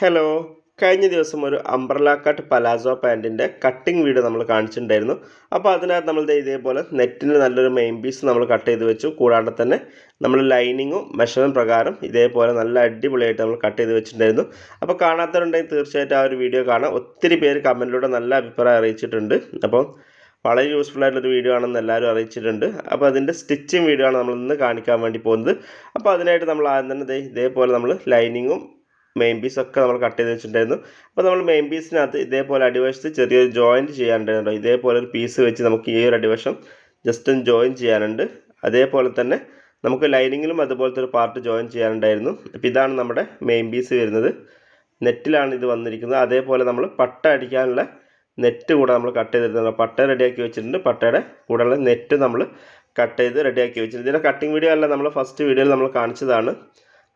Hello കഴിഞ്ഞ ദിവസം ഒരു അംബ്രല കട്ട് പലാസോ പാന്റിന്റെ കട്ടിങ് വീഡിയോ നമ്മൾ കാണിച്ചിട്ടുണ്ടായിരുന്നു. അപ്പോൾ അതിനകത്ത് നമ്മൾ ഇതേപോലെ നെറ്റിന് നല്ലൊരു മെയിൻ പീസ് നമ്മൾ കട്ട് ചെയ്ത് വെച്ചു. കൂടാതെ തന്നെ നമ്മൾ ലൈനിങ്ങും മെഷർമെന്റ് പ്രകാരം ഇതേപോലെ നല്ല അടിപൊളിയായിട്ട് നമ്മൾ കട്ട് ചെയ്ത് വെച്ചിട്ടുണ്ടായിരുന്നു. അപ്പോൾ കാണാത്തവരുണ്ടെങ്കിൽ തീർച്ചയായിട്ടും ആ ഒരു വീഡിയോ കാണാം. ഒത്തിരി പേര് കമന്റിലൂടെ നല്ല അഭിപ്രായം അറിയിച്ചിട്ടുണ്ട്. അപ്പോൾ വളരെ യൂസ്ഫുൾ ആയിട്ടുള്ളൊരു വീഡിയോ ആണെന്ന് എല്ലാവരും അറിയിച്ചിട്ടുണ്ട്. അപ്പോൾ അതിന്റെ സ്റ്റിച്ചിങ് വീഡിയോ ആണ് നമ്മൾ ഇന്ന് കാണിക്കാൻ വേണ്ടി പോകുന്നത്. അപ്പോൾ അതിനായിട്ട് നമ്മൾ ആദ്യം തന്നെ ഇതേപോലെ നമ്മൾ ലൈനിങ്ങും മെയിൻ ഒക്കെ നമ്മൾ കട്ട് ചെയ്ത് വെച്ചിട്ടുണ്ടായിരുന്നു. അപ്പോൾ നമ്മൾ മെയിൻ പീസിനകത്ത് ഇതേപോലെ അടിവശത്ത് ചെറിയൊരു ജോയിന്റ് ചെയ്യാനുണ്ടായിരുന്നു. ഇതേപോലെ ഒരു പീസ് വെച്ച് നമുക്ക് ഈ ഒരു അടിവശം ജസ്റ്റ് ഒന്ന് ജോയിൻ ചെയ്യാനുണ്ട്. അതേപോലെ തന്നെ നമുക്ക് ലൈനിങ്ങിലും അതുപോലത്തെ ഒരു പാർട്ട് ജോയിൻ ചെയ്യാനുണ്ടായിരുന്നു. അപ്പോൾ ഇതാണ് നമ്മുടെ മെയിൻ പീസ് വരുന്നത്. നെറ്റിലാണ് ഇത് വന്നിരിക്കുന്നത്. അതേപോലെ നമ്മൾ പട്ട അടിക്കാനുള്ള നെറ്റ് കൂടെ നമ്മൾ കട്ട് ചെയ്തിട്ടുണ്ട് പട്ട റെഡിയാക്കി വെച്ചിട്ടുണ്ട്. പട്ടയുടെ കൂടെയുള്ള നെറ്റ് നമ്മൾ കട്ട് ചെയ്ത് റെഡിയാക്കി വെച്ചിട്ടുണ്ട്. ഇതിന്റെ കട്ടിങ് വീഡിയോ അല്ല നമ്മൾ ഫസ്റ്റ് വീഡിയോയിൽ നമ്മൾ കാണിച്ചതാണ്.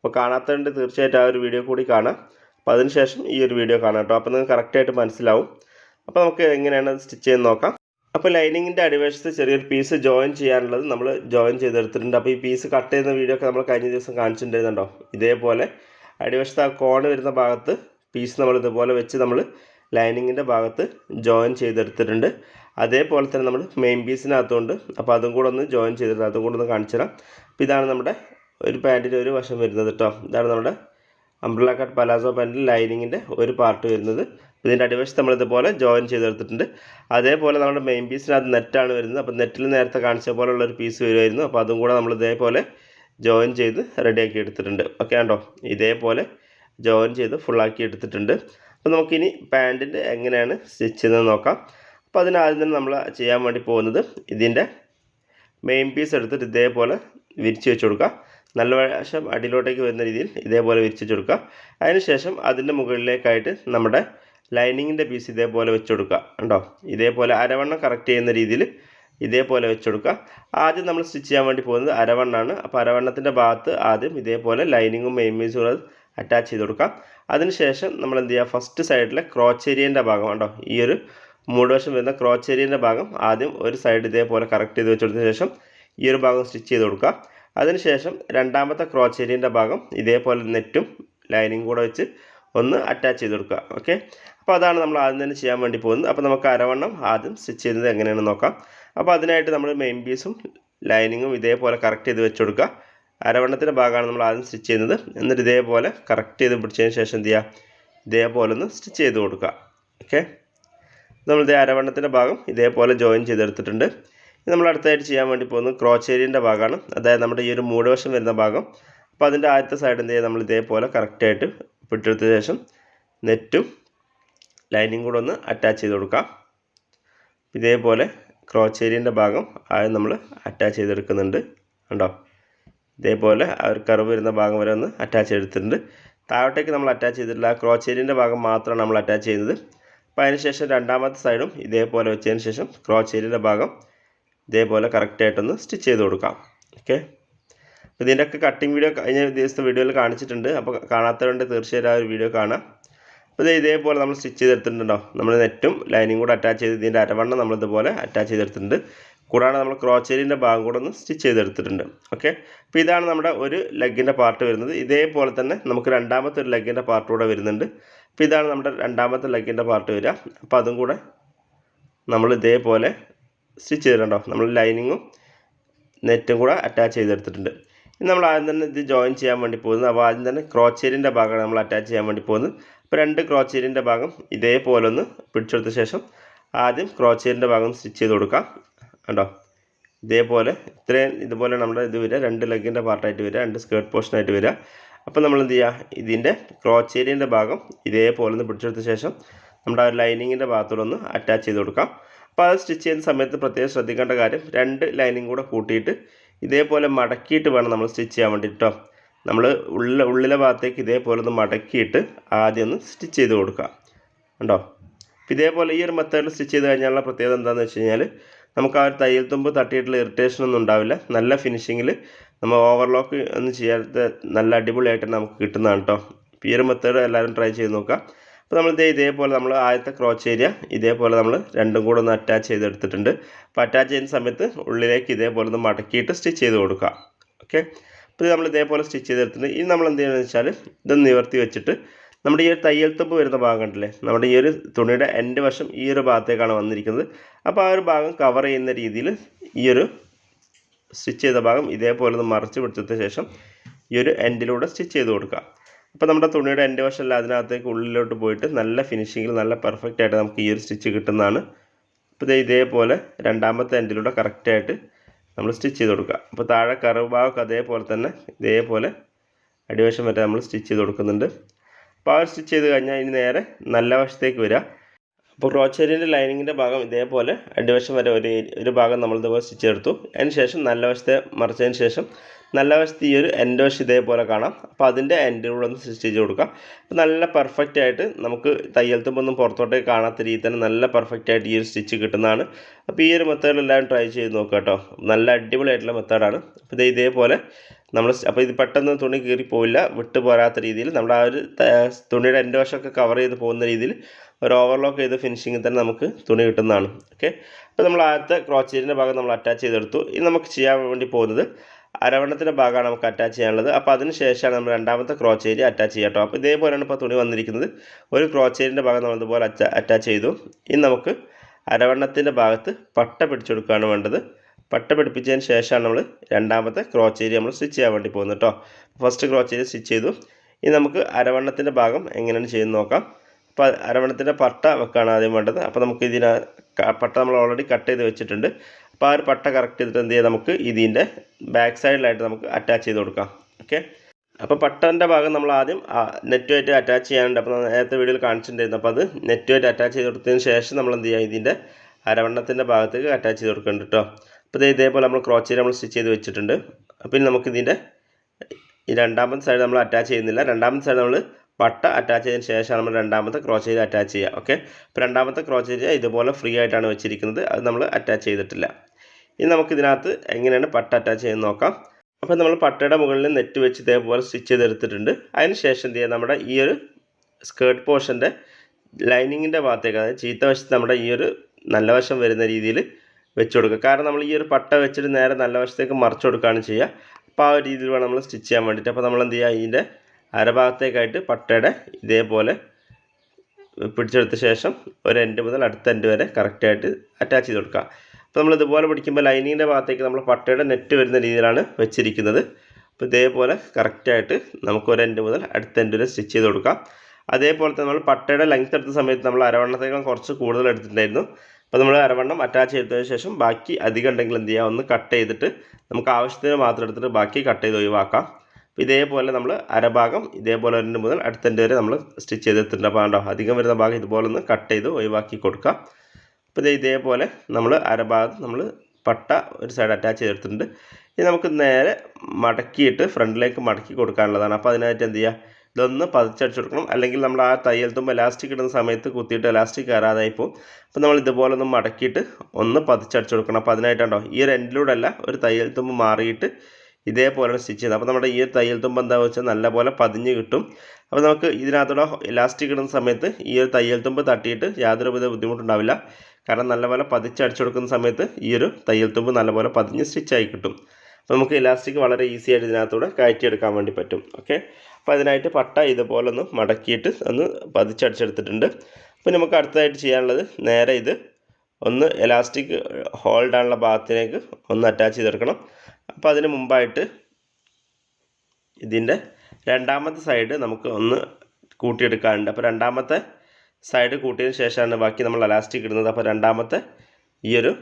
അപ്പോൾ കാണാത്തതുകൊണ്ട് തീർച്ചയായിട്ടും ആ ഒരു വീഡിയോ കൂടി കാണാം. അപ്പോൾ അതിനുശേഷം ഈ ഒരു വീഡിയോ കാണാം കേട്ടോ. അപ്പോൾ നിങ്ങൾക്ക് കറക്റ്റായിട്ട് മനസ്സിലാവും. അപ്പോൾ നമുക്ക് എങ്ങനെയാണ് സ്റ്റിച്ച് ചെയ്ത് നോക്കാം. അപ്പോൾ ലൈനിങ്ങിന്റെ അടിവശത്ത് ചെറിയൊരു പീസ് ജോയിൻ ചെയ്യാനുള്ളത് നമ്മൾ ജോയിൻ ചെയ്തെടുത്തിട്ടുണ്ട്. അപ്പോൾ ഈ പീസ് കട്ട് ചെയ്യുന്ന വീഡിയോ ഒക്കെ നമ്മൾ കഴിഞ്ഞ ദിവസം കാണിച്ചിട്ടുണ്ടായിരുന്നുണ്ടോ ഇതേപോലെ അടിവശത്ത് ആ കോണ് വരുന്ന ഭാഗത്ത് പീസ് നമ്മൾ ഇതുപോലെ വെച്ച് നമ്മൾ ലൈനിങ്ങിന്റെ ഭാഗത്ത് ജോയിൻ ചെയ്തെടുത്തിട്ടുണ്ട്. അതേപോലെ തന്നെ നമ്മൾ മെയിൻ പീസിനകത്തുകൊണ്ട് അപ്പോൾ അതും കൂടെ ഒന്ന് ജോയിൻ ചെയ്തിട്ടുണ്ട് അതും കൂടെ ഒന്ന് കാണിച്ചു തരാം അപ്പോൾ ഇതാണ് നമ്മുടെ ഒരു പാന്റിന്റെ ഒരു വശം വരുന്നത് കേട്ടോ ഇതാണ് നമ്മുടെ അംബ്രല കട്ട് പലാസോ പാന്റിൽ ലൈനിങ്ങിന്റെ ഒരു പാർട്ട് വരുന്നത്. ഇതിന്റെ അടിവശത്ത് നമ്മൾ ഇതുപോലെ ജോയിൻ ചെയ്തെടുത്തിട്ടുണ്ട്. അതേപോലെ നമ്മുടെ മെയിൻ പീസിനകത്ത് നെറ്റാണ് വരുന്നത്. അപ്പോൾ നെറ്റിൽ നേരത്തെ കാണിച്ച പോലുള്ള ഒരു പീസ് വരുമായിരുന്നു. അപ്പോൾ അതും കൂടെ നമ്മൾ ഇതേപോലെ ജോയിൻ ചെയ്ത് റെഡിയാക്കി എടുത്തിട്ടുണ്ട്. ഓക്കെ ആണ്ടോ ഇതേപോലെ ജോയിൻ ചെയ്ത് ഫുള്ളാക്കി എടുത്തിട്ടുണ്ട്. അപ്പോൾ നമുക്കിനി പാന്റിന്റെ എങ്ങനെയാണ് സ്റ്റിച്ച് ചെയ്യുന്നത് നോക്കാം. അപ്പോൾ അതിനാദ്യം തന്നെ നമ്മൾ ചെയ്യാൻ വേണ്ടി പോകുന്നത് ഇതിന്റെ മെയിൻ പീസ് എടുത്തിട്ട് ഇതേപോലെ വിരിച്ച് വെച്ച് കൊടുക്കുക. നല്ല വശം അടിയിലോട്ടേക്ക് വരുന്ന രീതിയിൽ ഇതേപോലെ വിരിച്ചു കൊടുക്കുക അതിനുശേഷം അതിന്റെ മുകളിലേക്കായിട്ട് നമ്മുടെ ലൈനിങ്ങിന്റെ പീസ് ഇതേപോലെ വെച്ച് കൊടുക്കുക ഉണ്ടോ ഇതേപോലെ അരവണ്ണം കറക്റ്റ് ചെയ്യുന്ന രീതിയിൽ ഇതേപോലെ വെച്ച് കൊടുക്കുക ആദ്യം നമ്മൾ സ്റ്റിച്ച് ചെയ്യാൻ വേണ്ടി പോകുന്നത് അരവണ്ണാണ്. അപ്പോൾ അരവണ്ണത്തിന്റെ ഭാഗത്ത് ആദ്യം ഇതേപോലെ ലൈനിങ്ങും മെയിൻ പീസും കൂടെ അറ്റാച്ച് ചെയ്ത് കൊടുക്കാം. അതിനുശേഷം നമ്മൾ എന്ത് ചെയ്യുക? ഫസ്റ്റ് സൈഡിലെ ക്രോച്ചേരിയന്റെ ഭാഗം ഉണ്ടോ ഈ ഒരു മൂടുവശം വരുന്ന ക്രോച്ചേരിയന്റെ ഭാഗം ആദ്യം ഒരു സൈഡ് ഇതേപോലെ കറക്റ്റ് ചെയ്ത് വെച്ചു കൊടുത്തതിന് ശേഷം ഈ ഒരു ഭാഗം സ്റ്റിച്ച് ചെയ്ത് കൊടുക്കുക അതിനുശേഷം രണ്ടാമത്തെ ക്രോച്ചേരിന്റെ ഭാഗം ഇതേപോലെ നെറ്റും ലൈനിങ് കൂടെ വെച്ച് ഒന്ന് അറ്റാച്ച് ചെയ്ത് കൊടുക്കുക. ഓക്കെ അപ്പോൾ അതാണ് നമ്മൾ ആദ്യം തന്നെ ചെയ്യാൻ വേണ്ടി പോകുന്നത്. അപ്പോൾ നമുക്ക് അരവണ്ണം ആദ്യം സ്റ്റിച്ച് ചെയ്യുന്നത് എങ്ങനെയാണെന്ന് നോക്കാം. അപ്പോൾ അതിനായിട്ട് നമ്മൾ മെയിൻ പീസും ലൈനിങ്ങും ഇതേപോലെ കറക്റ്റ് ചെയ്ത് വെച്ച് കൊടുക്കുക. അരവണ്ണത്തിന്റെ ഭാഗമാണ് നമ്മൾ ആദ്യം സ്റ്റിച്ച് ചെയ്യുന്നത്. എന്നിട്ട് ഇതേപോലെ കറക്റ്റ് ചെയ്ത് പിടിച്ചതിന് ശേഷം എന്ത് ചെയ്യുക? ഇതേപോലെ ഒന്ന് സ്റ്റിച്ച് ചെയ്ത് കൊടുക്കുക. ഓക്കെ നമ്മൾ ഇതേ അരവണ്ണത്തിന്റെ ഭാഗം ഇതേപോലെ ജോയിൻ ചെയ്തെടുത്തിട്ടുണ്ട്. ഇത് നമ്മൾ അടുത്തായിട്ട് ചെയ്യാൻ വേണ്ടി പോകുന്നത് ക്രോച്ചേരിയന്റെ ഭാഗമാണ്. അതായത് നമ്മുടെ ഈ ഒരു മൂടുവശം വരുന്ന ഭാഗം. അപ്പോൾ അതിന്റെ ആദ്യത്തെ സൈഡ് എന്ത് ചെയ്യുക? നമ്മൾ ഇതേപോലെ കറക്റ്റായിട്ട് പിട്ടെടുത്ത ശേഷം നെറ്റും ലൈനിങ് കൂടെ ഒന്ന് അറ്റാച്ച് ചെയ്ത് കൊടുക്കാം ഇതേപോലെ ക്രോച്ചേരിയന്റെ ഭാഗം ആദ്യം നമ്മൾ അറ്റാച്ച് ചെയ്തെടുക്കുന്നുണ്ട്. കണ്ടോ? ഇതേപോലെ ആ ഒരു കർവ് വരുന്ന ഭാഗം വരെ ഒന്ന് അറ്റാച്ച് ചെയ്തിട്ടുണ്ട് താഴോട്ടേക്ക് നമ്മൾ അറ്റാച്ച് ചെയ്തിട്ടില്ല ആ ഭാഗം മാത്രമാണ് നമ്മൾ അറ്റാച്ച് ചെയ്യുന്നത്. അപ്പോൾ അതിനുശേഷം രണ്ടാമത്തെ സൈഡും ഇതേപോലെ വെച്ചതിന് ശേഷം ക്രോച്ചേരിയന്റെ ഭാഗം ഇതേപോലെ കറക്റ്റായിട്ടൊന്ന് സ്റ്റിച്ച് ചെയ്ത് കൊടുക്കാം. ഓക്കെ? അപ്പോൾ ഇതിന്റെയൊക്കെ കട്ടിങ് വീഡിയോ കഴിഞ്ഞ ദിവസത്തെ വീഡിയോയിൽ കാണിച്ചിട്ടുണ്ട്. അപ്പോൾ കാണാത്തവരുണ്ട് തീർച്ചയായിട്ടും ആ ഒരു വീഡിയോ കാണാം. അപ്പോൾ ഇത് ഇതേപോലെ നമ്മൾ സ്റ്റിച്ച് ചെയ്തെടുത്തിട്ടുണ്ടോ നമ്മൾ നെറ്റും ലൈനിങ് കൂടെ അറ്റാച്ച് ചെയ്ത് ഇതിന്റെ അരവണ്ണം നമ്മളിതുപോലെ അറ്റാച്ച് ചെയ്തെടുത്തിട്ടുണ്ട്. കൂടാതെ നമ്മൾ ക്രോച്ചേരിന്റെ ഭാഗം കൂടെ ഒന്ന് സ്റ്റിച്ച് ചെയ്തെടുത്തിട്ടുണ്ട്. ഓക്കെ? അപ്പോൾ ഇതാണ് നമ്മുടെ ഒരു ലെഗിന്റെ പാർട്ട് വരുന്നത്. ഇതേപോലെ തന്നെ നമുക്ക് രണ്ടാമത്തെ ഒരു ലെഗിന്റെ പാർട്ട് കൂടെ വരുന്നുണ്ട്. അപ്പോൾ ഇതാണ് നമ്മുടെ രണ്ടാമത്തെ ലെഗിന്റെ പാർട്ട് വരിക. അപ്പോൾ അതും കൂടെ നമ്മൾ ഇതേപോലെ സ്റ്റിച്ച് ചെയ്തിട്ടുണ്ടോ? നമ്മൾ ലൈനിങ്ങും നെറ്റും കൂടെ അറ്റാച്ച് ചെയ്തെടുത്തിട്ടുണ്ട്. ഇനി നമ്മൾ ആദ്യം തന്നെ ഇത് ജോയിൻ ചെയ്യാൻ വേണ്ടി പോകുന്നത്. അപ്പോൾ ആദ്യം തന്നെ ക്രോച്ചേരിന്റെ ഭാഗമാണ് നമ്മൾ അറ്റാച്ച് ചെയ്യാൻ വേണ്ടി പോകുന്നത്. അപ്പോൾ രണ്ട് ക്രോച്ചേരിന്റെ ഭാഗം ഇതേപോലെ ഒന്ന് പിടിച്ചെടുത്ത ശേഷം ആദ്യം ക്രോച്ചേരിന്റെ ഭാഗം സ്റ്റിച്ച് ചെയ്ത് കൊടുക്കാം. കണ്ടോ? ഇതേപോലെ ഇത്രയും ഇതുപോലെ നമ്മുടെ ഇത് വരിക. രണ്ട് ലെഗിന്റെ പാർട്ടായിട്ട് വരിക. രണ്ട് സ്കേർട്ട് പോർഷനായിട്ട് വരിക. അപ്പോൾ നമ്മൾ എന്ത് ചെയ്യുക? ഇതിന്റെ ക്രോച്ചേരിന്റെ ഭാഗം ഇതേപോലെ ഒന്ന് പിടിച്ചെടുത്ത ശേഷം നമ്മുടെ ആ ലൈനിങ്ങിന്റെ ഭാഗത്തോടെ ഒന്ന് അറ്റാച്ച് ചെയ്ത് കൊടുക്കാം. അപ്പോൾ അത് സ്റ്റിച്ച് ചെയ്യുന്ന സമയത്ത് പ്രത്യേകം ശ്രദ്ധിക്കേണ്ട കാര്യം രണ്ട് ലൈനിങ് കൂടെ കൂട്ടിയിട്ട് ഇതേപോലെ മടക്കിയിട്ട് വേണം നമ്മൾ സ്റ്റിച്ച് ചെയ്യാൻ വേണ്ടി കേട്ടോ നമ്മൾ ഉള്ള ഉള്ളിലെ ഭാഗത്തേക്ക് ഇതേപോലെ ഒന്ന് മടക്കിയിട്ട് ആദ്യം ഒന്ന് സ്റ്റിച്ച് ചെയ്ത് കൊടുക്കുക. ഉണ്ടോ ഇതേപോലെ ഈ ഒരു മെത്തേഡിൽ സ്റ്റിച്ച് ചെയ്ത് കഴിഞ്ഞാലുള്ള പ്രത്യേകത എന്താണെന്ന് വെച്ച് കഴിഞ്ഞാൽ നമുക്ക് ആ ഒരു തയ്യൽ തുമ്പ് തട്ടിയിട്ടുള്ള ഇറിറ്റേഷൻ ഒന്നും ഉണ്ടാവില്ല. നല്ല ഫിനിഷിങ്ങിൽ നമ്മൾ ഓവർലോക്ക് ഒന്നും ചെയ്യാത്ത നല്ല അടിപൊളിയായിട്ട് നമുക്ക് കിട്ടുന്നതാണ് കേട്ടോ ഈ ഒരു മെത്തേഡ് എല്ലാവരും ട്രൈ ചെയ്ത് നോക്കുക. അപ്പോൾ നമ്മൾ ഇതേ ഇതേപോലെ നമ്മൾ ആദ്യത്തെ ക്രോച്ച് ഏരിയ ഇതേപോലെ നമ്മൾ രണ്ടും കൂടെ ഒന്ന് അറ്റാച്ച് ചെയ്തെടുത്തിട്ടുണ്ട്. അപ്പോൾ അറ്റാച്ച് ചെയ്യുന്ന സമയത്ത് ഉള്ളിലേക്ക് ഇതേപോലെ ഒന്ന് മടക്കിയിട്ട് സ്റ്റിച്ച് ചെയ്ത് കൊടുക്കുക. ഓക്കെ അപ്പോൾ നമ്മൾ ഇതേപോലെ സ്റ്റിച്ച് ചെയ്തെടുത്തിട്ടുണ്ട്. ഇനി നമ്മൾ എന്ത് ചെയ്യുന്നത് വെച്ചാൽ ഇതൊന്ന് നിവർത്തി വെച്ചിട്ട് നമ്മുടെ ഈ ഒരു തയ്യൽ തുമ്പ് വരുന്ന ഭാഗം കണ്ടില്ലേ? നമ്മുടെ ഈ ഒരു തുണിയുടെ എന്റെ വശം ഈ ഒരു ഭാഗത്തേക്കാണ് വന്നിരിക്കുന്നത്. അപ്പോൾ ആ ഒരു ഭാഗം കവർ ചെയ്യുന്ന രീതിയിൽ ഈ ഒരു സ്റ്റിച്ച് ചെയ്ത ഭാഗം ഇതേപോലെ ഒന്ന് മറച്ച് പിടിച്ചതിന് ശേഷം ഈ ഒരു എൻഡിലൂടെ സ്റ്റിച്ച് ചെയ്ത് കൊടുക്കുക. അപ്പോൾ നമ്മുടെ തുണിയുടെ എന്റെ വശമല്ല അതിനകത്തേക്ക് ഉള്ളിലോട്ട് പോയിട്ട് നല്ല ഫിനിഷിങ്ങിൽ നല്ല പെർഫെക്റ്റ് ആയിട്ട് നമുക്ക് ഈ ഒരു സ്റ്റിച്ച് കിട്ടുന്നതാണ്. അപ്പോൾ ഇതേ ഇതേപോലെ രണ്ടാമത്തെ എൻഡിലൂടെ കറക്റ്റായിട്ട് നമ്മൾ സ്റ്റിച്ച് ചെയ്ത് കൊടുക്കുക. അപ്പോൾ താഴെ കറവ് ഭാഗമൊക്കെ അതേപോലെ തന്നെ ഇതേപോലെ അടിവശം വരെ നമ്മൾ സ്റ്റിച്ച് ചെയ്ത് കൊടുക്കുന്നുണ്ട്. അപ്പോൾ ആ സ്റ്റിച്ച് ചെയ്ത് കഴിഞ്ഞാൽ ഇനി നേരെ നല്ല വശത്തേക്ക് വരിക. അപ്പോൾ ക്രോച്ചേരിന്റെ ലൈനിങ്ങിന്റെ ഭാഗം ഇതേപോലെ അടിവശം വരെ ഒരു ഒരു ഭാഗം നമ്മൾ ഇതേപോലെ സ്റ്റിച്ച് എടുത്തു അതിന് ശേഷം നല്ല വശത്തെ മറിച്ചതിന് ശേഷം നല്ല വശത്ത് ഈ ഒരു എൻഡ് വശം ഇതേപോലെ കാണാം. അപ്പോൾ അതിന്റെ എൻഡിലൂടെ ഒന്ന് സ്റ്റിച്ച് ചെയ്ത് കൊടുക്കാം. അപ്പോൾ നല്ല പെർഫെക്റ്റ് ആയിട്ട് നമുക്ക് തയ്യൽ തുമ്പൊന്നും പുറത്തോട്ടേക്ക് കാണാത്ത രീതിയിൽ തന്നെ നല്ല പെർഫെക്റ്റ് ആയിട്ട് ഈ ഒരു സ്റ്റിച്ച് കിട്ടുന്നതാണ്. അപ്പോൾ ഈ ഒരു മെത്തേഡ് എല്ലാവരും ട്രൈ ചെയ്ത് നോക്കുക കേട്ടോ. നല്ല അടിപൊളിയായിട്ടുള്ള മെത്തേഡാണ് അപ്പോൾ ഇത് ഇതേപോലെ നമ്മൾ അപ്പോൾ ഇത് പെട്ടെന്ന് തുണി കീറി പോയില്ല വിട്ട് പോരാത്ത രീതിയിൽ നമ്മൾ ആ ഒരു തുണിയുടെ എന്റെ വശമൊക്കെ കവർ ചെയ്ത് പോകുന്ന രീതിയിൽ ഒരു ഓവർലോക്ക് ചെയ്ത് ഫിനിഷിങ്ങിൽ തന്നെ നമുക്ക് തുണി കിട്ടുന്നതാണ്. ഓക്കെ അപ്പോൾ നമ്മൾ ആദ്യത്തെ ക്രോച്ചേരിന്റെ ഭാഗം നമ്മൾ അറ്റാച്ച് ചെയ്തെടുത്തു. ഇനി നമുക്ക് ചെയ്യാൻ വേണ്ടി പോകുന്നത് അരവണ്ണത്തിന്റെ ഭാഗമാണ് നമുക്ക് അറ്റാച്ച് ചെയ്യാനുള്ളത്. അപ്പോൾ അതിന് ശേഷമാണ് നമ്മൾ രണ്ടാമത്തെ ക്രോച്ചേരി അറ്റാച്ച് ചെയ്യാം കേട്ടോ. അപ്പോൾ ഇതേപോലെയാണ് ഇപ്പോൾ തുണി വന്നിരിക്കുന്നത്. ഒരു ക്രോച്ചേരിന്റെ ഭാഗം നമ്മൾ ഇതുപോലെ അറ്റാച്ച് ചെയ്തു. ഇനി നമുക്ക് അരവണ്ണത്തിന്റെ ഭാഗത്ത് പട്ട പിടിച്ചെടുക്കുകയാണ് വേണ്ടത്. പട്ട പിടിപ്പിച്ചതിന് ശേഷമാണ് നമ്മൾ രണ്ടാമത്തെ ക്രോച്ചേരി നമ്മൾ സ്റ്റിച്ച് ചെയ്യാൻ വേണ്ടി പോകുന്നത് കേട്ടോ. ഫസ്റ്റ് ക്രോച്ചേരി സ്റ്റിച്ച് ചെയ്തു. ഇനി നമുക്ക് അരവണ്ണത്തിന്റെ ഭാഗം എങ്ങനെയാണ് ചെയ്യുന്നത് നോക്കാം. അപ്പോൾ അരവണ്ണത്തിന്റെ പട്ട വെക്കാണ് ആദ്യം വേണ്ടത്. അപ്പോൾ നമുക്ക് ഇതിന് പട്ട നമ്മൾ ഓൾറെഡി കട്ട് ചെയ്ത് വെച്ചിട്ടുണ്ട്. അപ്പോൾ ആ ഒരു പട്ട കറക്റ്റ് ചെയ്തിട്ട് എന്ത് ചെയ്യാം? നമുക്ക് ഇതിന്റെ ബാക്ക് സൈഡിലായിട്ട് നമുക്ക് അറ്റാച്ച് ചെയ്ത് കൊടുക്കാം. ഓക്കെ അപ്പോൾ പട്ടന്റെ ഭാഗം നമ്മൾ ആദ്യം നെറ്റുമായിട്ട് അറ്റാച്ച് ചെയ്യാനുണ്ട്. അപ്പോൾ നേരത്തെ വീഡിയോയിൽ കാണിച്ചിട്ടുണ്ടായിരുന്നു. അപ്പോൾ അത് നെറ്റുമായിട്ട് അറ്റാച്ച് ചെയ്ത് കൊടുത്തതിന് ശേഷം നമ്മൾ എന്ത് ചെയ്യുക ഇതിന്റെ അരവണ്ണത്തിന്റെ ഭാഗത്തേക്ക് അറ്റാച്ച് ചെയ്ത് കൊടുക്കുന്നുണ്ട് കേട്ടോ അപ്പോൾ ഇതേപോലെ നമ്മൾ ക്രോച്ചിയിൽ നമ്മൾ സ്റ്റിച്ച് ചെയ്ത് വെച്ചിട്ടുണ്ട്. അപ്പോൾ ഇനി നമുക്ക് ഇതിന്റെ ഈ രണ്ടാമത്തെ സൈഡ് നമ്മൾ അറ്റാച്ച് ചെയ്യുന്നില്ല. രണ്ടാമത്തെ സൈഡ് നമ്മൾ പട്ട അറ്റാച്ച് ചെയ്തതിന് ശേഷമാണ് നമ്മൾ രണ്ടാമത്തെ ക്രോച്ച് ചെയ്ത് അറ്റാച്ച് ചെയ്യുക. ഓക്കെ അപ്പോൾ രണ്ടാമത്തെ ക്രോച്ച് ചെയ്യുക ഇതുപോലെ ഫ്രീ ആയിട്ടാണ് വെച്ചിരിക്കുന്നത്. അത് നമ്മൾ അറ്റാച്ച് ചെയ്തിട്ടില്ല. ഇനി നമുക്ക് ഇതിനകത്ത് എങ്ങനെയാണ് പട്ട അറ്റാച്ച് ചെയ്യുന്നത് നോക്കാം. അപ്പോൾ നമ്മൾ പട്ടയുടെ മുകളിൽ നെറ്റ് വെച്ച് ഇതേപോലെ സ്റ്റിച്ച് ചെയ്തെടുത്തിട്ടുണ്ട്. അതിന് ശേഷം എന്ത് നമ്മുടെ ഈ ഒരു സ്കേർട്ട് പോർഷന്റെ ലൈനിങ്ങിന്റെ ഭാഗത്തേക്ക് അതായത് ചീത്ത വശത്ത് നമ്മുടെ ഈ ഒരു നല്ല വശം വരുന്ന രീതിയിൽ വെച്ച് കൊടുക്കുക. കാരണം നമ്മൾ ഈ ഒരു പട്ട വെച്ചിട്ട് നേരെ നല്ല വശത്തേക്ക് മറിച്ച് കൊടുക്കുകയാണ് ചെയ്യുക. അപ്പോൾ ആ ഒരു രീതിയിൽ വേണം നമ്മൾ സ്റ്റിച്ച് ചെയ്യാൻ വേണ്ടിയിട്ട്. അപ്പോൾ നമ്മൾ എന്ത് ചെയ്യുക? ഇതിന്റെ അരഭാഗത്തേക്കായിട്ട് പട്ടയുടെ ഇതേപോലെ പിടിച്ചെടുത്ത ശേഷം ഒരു എൻഡ് മുതൽ അടുത്ത എൻഡ് വരെ കറക്റ്റായിട്ട് അറ്റാച്ച് ചെയ്ത് കൊടുക്കുക. അപ്പോൾ നമ്മൾ ഇതുപോലെ പിടിക്കുമ്പോൾ ലൈനിങ്ങിന്റെ ഭാഗത്തേക്ക് നമ്മൾ പട്ടയുടെ നെറ്റ് വരുന്ന രീതിയിലാണ് വെച്ചിരിക്കുന്നത്. അപ്പോൾ ഇതേപോലെ കറക്റ്റായിട്ട് നമുക്ക് ഒരു എൻഡ് മുതൽ അടുത്ത എൻഡ് വരെ സ്റ്റിച്ച് ചെയ്ത് കൊടുക്കാം. അതേപോലെ തന്നെ നമ്മൾ പട്ടയുടെ ലെങ്ത് എടുത്ത സമയത്ത് നമ്മൾ അരവണ്ണത്തേക്കാൾ കുറച്ച് കൂടുതൽ എടുത്തിട്ടുണ്ടായിരുന്നു. അപ്പോൾ നമ്മൾ അരവണ്ണം അറ്റാച്ച് ചെയ്തതിന് ശേഷം ബാക്കി അധികം ഉണ്ടെങ്കിൽ എന്ത് ചെയ്യുക ഒന്ന് കട്ട് ചെയ്തിട്ട് നമുക്ക് ആവശ്യത്തിന് മാത്രം എടുത്തിട്ട് ബാക്കി കട്ട് ചെയ്ത് ഒഴിവാക്കാം. അപ്പോൾ ഇതേപോലെ നമ്മൾ അരഭാഗം ഇതേപോലെ രണ്ട് മുതൽ അടുത്ത എന്റെ വരെ നമ്മൾ സ്റ്റിച്ച് ചെയ്തെടുത്തിട്ടുണ്ട് അപ്പോൾ കണ്ടോ അധികം വരുന്ന ഭാഗം ഇതുപോലെ ഒന്ന് കട്ട് ചെയ്ത് ഒഴിവാക്കി കൊടുക്കാം. അപ്പോൾ ഇത് ഇതേപോലെ നമ്മൾ അരഭാഗം നമ്മൾ പട്ട ഒരു സൈഡ് അറ്റാച്ച് ചെയ്തെടുത്തിട്ടുണ്ട് ഇനി നമുക്ക് നേരെ മടക്കിയിട്ട് ഫ്രണ്ടിലേക്ക് മടക്കി കൊടുക്കാനുള്ളതാണ്. അപ്പോൾ അതിനായിട്ട് എന്ത് ചെയ്യുക ഇതൊന്ന് പതിച്ചടിച്ചു കൊടുക്കണം. അല്ലെങ്കിൽ നമ്മൾ ആ തയ്യൽ തുമ്പ് എലാസ്റ്റിക് ഇടുന്ന സമയത്ത് കുത്തിയിട്ട് എലാസ്റ്റിക് കയറാതായി പോകും അപ്പോൾ നമ്മൾ ഇതുപോലെ ഒന്ന് മടക്കിയിട്ട് ഒന്ന് പതിച്ചടിച്ചു കൊടുക്കണം. അപ്പോൾ അതിനായിട്ടുണ്ടോ? ഈ ഒരു എൻഡിലൂടെ അല്ല ഒരു തയ്യൽ തുമ്പ് മാറിയിട്ട് ഇതേപോലെ സ്റ്റിച്ച് ചെയ്യുന്നത്. അപ്പോൾ നമ്മുടെ ഈ ഒരു തയ്യൽ തുമ്പ് എന്താ വെച്ചാൽ നല്ലപോലെ പതിഞ്ഞ് കിട്ടും. അപ്പോൾ നമുക്ക് ഇതിനകത്തൂടെ ഇലാസ്റ്റിക് ഇടുന്ന സമയത്ത് ഈ ഒരു തയ്യൽ തുമ്പ് തട്ടിയിട്ട് യാതൊരു വിധ ബുദ്ധിമുട്ടുണ്ടാവില്ല കാരണം നല്ലപോലെ പതിച്ചടിച്ചു കൊടുക്കുന്ന സമയത്ത് ഈ ഒരു തയ്യൽ തുമ്പ് നല്ലപോലെ പതിഞ്ഞ് സ്റ്റിച്ചായി കിട്ടും. അപ്പോൾ നമുക്ക് ഇലാസ്റ്റിക് വളരെ ഈസി ആയിട്ട് ഇതിനകത്തൂടെ കയറ്റിയെടുക്കാൻ വേണ്ടി പറ്റും. ഓക്കെ അപ്പോൾ അതിനായിട്ട് പട്ട ഇതുപോലെ ഒന്ന് മടക്കിയിട്ട് ഒന്ന് പതിച്ചടിച്ചെടുത്തിട്ടുണ്ട് അപ്പോൾ നമുക്ക് അടുത്തതായിട്ട് ചെയ്യാനുള്ളത് നേരെ ഇത് ഒന്ന് എലാസ്റ്റിക് ഹോൾഡ് ആണുള്ള ഭാഗത്തിലേക്ക് ഒന്ന് അറ്റാച്ച് ചെയ്തെടുക്കണം. അപ്പോൾ അതിന് മുമ്പായിട്ട് ഇതിന്റെ രണ്ടാമത്തെ സൈഡ് നമുക്ക് ഒന്ന് കൂട്ടിയെടുക്കാനുണ്ട്. അപ്പോൾ രണ്ടാമത്തെ സൈഡ് കൂട്ടിയതിന് ശേഷമാണ് ബാക്കി നമ്മൾ അലാസ്റ്റിക് ഇടുന്നത്. അപ്പോൾ രണ്ടാമത്തെ ഈ ഒരു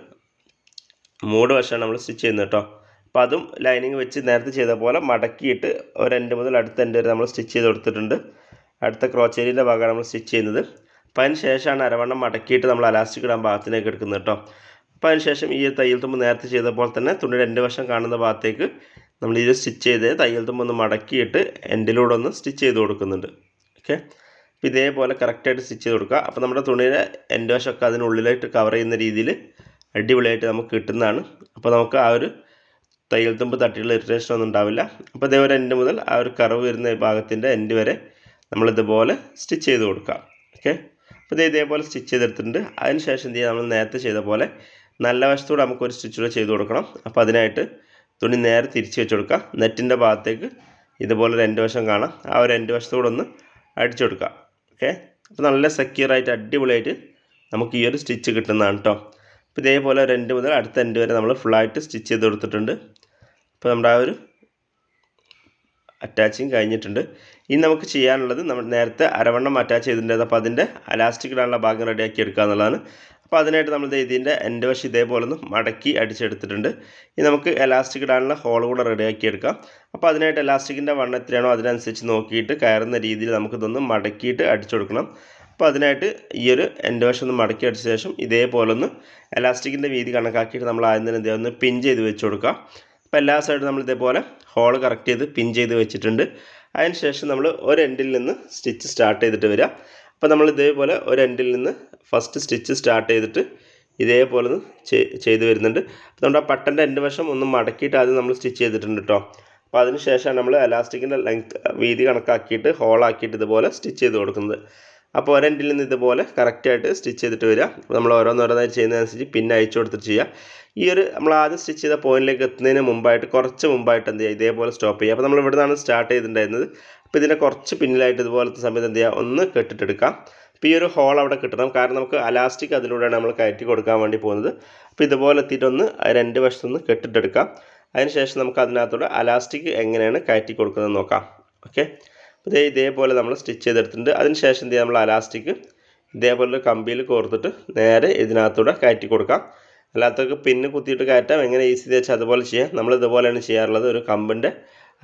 മൂട് വശമാണ് നമ്മൾ സ്റ്റിച്ച് ചെയ്യുന്നത് കേട്ടോ. അപ്പോൾ അതും ലൈനിങ് വെച്ച് നേരത്തെ ചെയ്ത പോലെ മടക്കിയിട്ട് ഒരു എൻഡ് മുതൽ അടുത്ത എൻഡ് വരെ നമ്മൾ സ്റ്റിച്ച് ചെയ്ത് കൊടുത്തിട്ടുണ്ട്. അടുത്ത ക്രോച്ചേരിന്റെ ഭാഗമാണ് നമ്മൾ സ്റ്റിച്ച് ചെയ്യുന്നത്. അപ്പോൾ അതിന് ശേഷമാണ് അരവണ്ണം മടക്കിയിട്ട് നമ്മൾ അലാസ്റ്റിക് ഇടാൻ ഭാഗത്തിലേക്ക് എടുക്കുന്നത് കേട്ടോ. അപ്പോൾ അതിന് ശേഷം ഈ തയ്യൽ തുമ്പ് നേരത്തെ ചെയ്ത പോലെ തന്നെ തുണിയുടെ രണ്ട് വശം കാണുന്ന ഭാഗത്തേക്ക് നമ്മൾ ഇത് സ്റ്റിച്ച് ചെയ്ത് തയ്യൽ തുമ്പ് ഒന്ന് മടക്കിയിട്ട് എൻഡിലൂടെ ഒന്ന് സ്റ്റിച്ച് ചെയ്ത് കൊടുക്കുന്നുണ്ട്. ഓക്കെ അപ്പോൾ ഇതേപോലെ കറക്റ്റായിട്ട് സ്റ്റിച്ച് ചെയ്ത് കൊടുക്കുക. അപ്പോൾ നമ്മുടെ തുണിയുടെ എന്റെ വശമൊക്കെ അതിനുള്ളിലായിട്ട് കവർ ചെയ്യുന്ന രീതിയിൽ അടിപൊളിയായിട്ട് നമുക്ക് കിട്ടുന്നതാണ്. അപ്പോൾ നമുക്ക് ആ ഒരു തയ്യൽ തുമ്പ് തട്ടിയുള്ള ഇറിറ്റേഷൻ ഒന്നും ഉണ്ടാവില്ല. അപ്പോൾ ഇതേപോലെ എൻഡ് മുതൽ ആ ഒരു കറവ് വരുന്ന ഭാഗത്തിന്റെ എൻഡ് വരെ നമ്മൾ ഇതുപോലെ സ്റ്റിച്ച് ചെയ്ത് കൊടുക്കുക. ഓക്കെ അപ്പോൾ ഇത് ഇതേപോലെ സ്റ്റിച്ച് ചെയ്തെടുത്തിട്ടുണ്ട്. അതിന് ശേഷം എന്ത് ചെയ്യുക നമ്മൾ നേരത്തെ ചെയ്ത പോലെ നല്ല വശത്തൂടെ നമുക്കൊരു സ്റ്റിച്ച് കൂടെ ചെയ്ത് കൊടുക്കണം. അപ്പോൾ അതിനായിട്ട് തുണി നേരെ തിരിച്ച് വെച്ച് കൊടുക്കുക. നെറ്റിന്റെ ഭാഗത്തേക്ക് ഇതുപോലെ ഒരു രണ്ട് വശം കാണാം. ആ ഒരു രണ്ട് വശത്തൂടെ ഒന്ന് അടിച്ചു കൊടുക്കുക. ഓക്കെ? അപ്പോൾ നല്ല സെക്യൂറായിട്ട് അടിപൊളിയായിട്ട് നമുക്ക് ഈ ഒരു സ്റ്റിച്ച് കിട്ടുന്നതാണ് കേട്ടോ അപ്പോൾ ഇതേപോലെ ഒരു എൻഡ് മുതൽ അടുത്ത എൻഡ് വരെ നമ്മൾ ഫുള്ളായിട്ട് സ്റ്റിച്ച് ചെയ്ത് കൊടുത്തിട്ടുണ്ട്. അപ്പോൾ നമ്മുടെ ആ ഒരു അറ്റാച്ചിങ് കഴിഞ്ഞിട്ടുണ്ട്. ഇനി നമുക്ക് ചെയ്യാനുള്ളത് നമ്മൾ നേരത്തെ അരവണ്ണം അറ്റാച്ച് ചെയ്തിട്ടുണ്ടായിരുന്നു അപ്പോൾ അതിന്റെ അലാസ്റ്റിക് ഇടാനുള്ള ഭാഗം റെഡിയാക്കി എടുക്കുക എന്നുള്ളതാണ് അപ്പോൾ അതിനായിട്ട് നമ്മൾ ഇതിന്റെ എന്റെ വശം ഇതേപോലെ ഒന്ന് മടക്കി അടിച്ചെടുത്തിട്ടുണ്ട്. ഇനി നമുക്ക് എലാസ്റ്റിക് ഇടാനുള്ള ഹോൾ കൂടെ റെഡിയാക്കി എടുക്കാം. അപ്പോൾ അതിനായിട്ട് എലാസ്റ്റിക്കിന്റെ വണ്ണം എത്രയാണോ അതിനനുസരിച്ച് നോക്കിയിട്ട് കയറുന്ന രീതിയിൽ നമുക്കിതൊന്ന് മടക്കിയിട്ട് അടിച്ചു കൊടുക്കണം. അപ്പോൾ അതിനായിട്ട് ഈ ഒരു എന്റെ വശം ഒന്ന് മടക്കി അടിച്ച ശേഷം ഇതേപോലെ ഒന്ന് എലാസ്റ്റിക്കിന്റെ വീതി കണക്കാക്കിയിട്ട് നമ്മൾ ആദ്യം തന്നെ ഇതേ ഒന്ന് പിൻ ചെയ്ത് വെച്ച് കൊടുക്കുക. അപ്പോൾ എല്ലാ സൈഡും നമ്മൾ ഇതേപോലെ ഹോൾ കറക്റ്റ് ചെയ്ത് പിൻ ചെയ്ത് വെച്ചിട്ടുണ്ട്. അതിന് ശേഷം നമ്മൾ ഒരു എൻഡിൽ നിന്ന് സ്റ്റിച്ച് സ്റ്റാർട്ട് ചെയ്തിട്ട് വരിക. അപ്പോൾ നമ്മൾ ഇതേപോലെ ഒരു എൻഡിൽ നിന്ന് ഫസ്റ്റ് സ്റ്റിച്ച് സ്റ്റാർട്ട് ചെയ്തിട്ട് ഇതേപോലെ ചെയ്ത് വരുന്നുണ്ട്. അപ്പോൾ നമ്മുടെ പട്ടന്റെ എന്റെ വശം ഒന്ന് മടക്കിയിട്ട് ആദ്യം നമ്മൾ സ്റ്റിച്ച് ചെയ്തിട്ടുണ്ട് കേട്ടോ അപ്പോൾ അതിന് ശേഷമാണ് നമ്മൾ എലാസ്റ്റിക്കിന്റെ ലെങ്ത് വീതി കണക്കാക്കിയിട്ട് ഹോളാക്കിയിട്ട് ഇതുപോലെ സ്റ്റിച്ച് ചെയ്ത് കൊടുക്കുന്നത്. അപ്പോൾ ഒരെൻഡിൽ നിന്ന് ഇതുപോലെ കറക്റ്റായിട്ട് സ്റ്റിച്ച് ചെയ്തിട്ട് വരിക. നമ്മൾ ഓരോന്നോരോന്നായി ചെയ്യുന്നതനുസരിച്ച് പിന്നെ അയച്ചു കൊടുത്തിട്ട് ചെയ്യുക. ഈ ഒരു നമ്മൾ ആദ്യം സ്റ്റിച്ച് ചെയ്ത പോയിന്റിലേക്ക് എത്തുന്നതിന് മുമ്പായിട്ട് കുറച്ച് മുമ്പായിട്ട് എന്ത് ചെയ്യുക? ഇതേപോലെ സ്റ്റോപ്പ് ചെയ്യുക. അപ്പോൾ നമ്മൾ ഇവിടെ നിന്നാണ് സ്റ്റാർട്ട് ചെയ്തിട്ടുണ്ടായിരുന്നത്. അപ്പോൾ ഇതിന്റെ കുറച്ച് പിന്നിലായിട്ട് ഇതുപോലത്തെ സമയത്ത് എന്ത് ചെയ്യുക? ഒന്ന് കെട്ടിട്ടെടുക്കാം. അപ്പോൾ ഈ ഒരു ഹോൾ അവിടെ കിട്ടണം. കാരണം നമുക്ക് അലാസ്റ്റിക് അതിലൂടെയാണ് നമ്മൾ കയറ്റി കൊടുക്കാൻ വേണ്ടി പോകുന്നത്. അപ്പോൾ ഇതുപോലെ എത്തിയിട്ടൊന്ന് രണ്ട് വശത്തുനിന്ന് കെട്ടിട്ടെടുക്കാം. അതിനുശേഷം നമുക്ക് അതിനകത്തൂടെ അലാസ്റ്റിക് എങ്ങനെയാണ് കയറ്റി കൊടുക്കുന്നത് നോക്കാം. ഓക്കെ അപ്പോൾ ഇതേ ഇതേപോലെ നമ്മൾ സ്റ്റിച്ച് ചെയ്തെടുത്തിട്ടുണ്ട്. അതിനുശേഷം എന്ത് ചെയ്യാം? നമ്മൾ അലാസ്റ്റിക് ഇതേപോലെ കമ്പിയിൽ കോർത്തിട്ട് നേരെ ഇതിനകത്തൂടെ കയറ്റി കൊടുക്കാം. അല്ലാത്തവർക്ക് പിന്ന് കുത്തിയിട്ട് കയറ്റാം. എങ്ങനെ ഈസി വെച്ചാൽ അതുപോലെ ചെയ്യാം. നമ്മൾ ഇതുപോലെയാണ് ചെയ്യാറുള്ളത്. ഒരു കമ്പിന്റെ